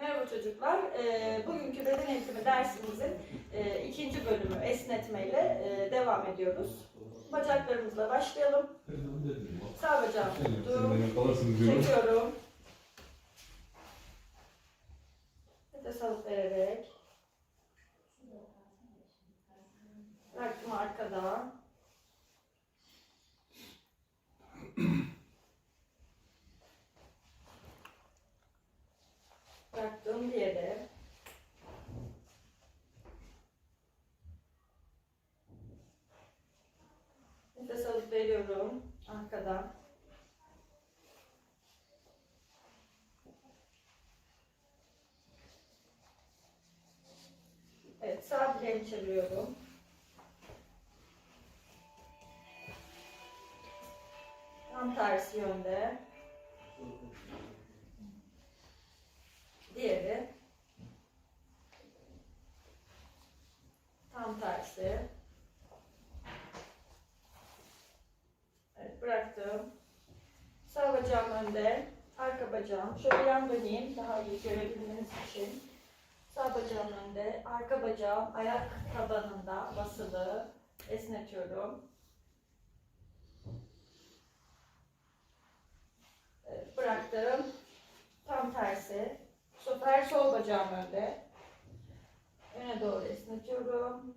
Merhaba çocuklar. Ee, bugünkü beden eğitimi dersimizin e, ikinci bölümü esnetmeyle e, devam ediyoruz. Bacaklarımızla başlayalım. Sağ bacağım tuttum. Çekiyorum. Nefes alıp vererek. Bıraktım arkada. Diğeri. Nefes alıp veriyorum arkadan. Evet, sağ bileğimi çeviriyorum. Tam tersi yönde. Tam tersi. Evet, bıraktım. Sağ bacağım önde, arka bacağım. Şöyle yan döneyim daha iyi görebilmeniz için. Sağ bacağım önde, arka bacağım ayak tabanında basılı. Esnetiyorum. Evet, bıraktım. Tam tersi. Bu sefer sol bacağım önde. Öne doğru esnetiyorum.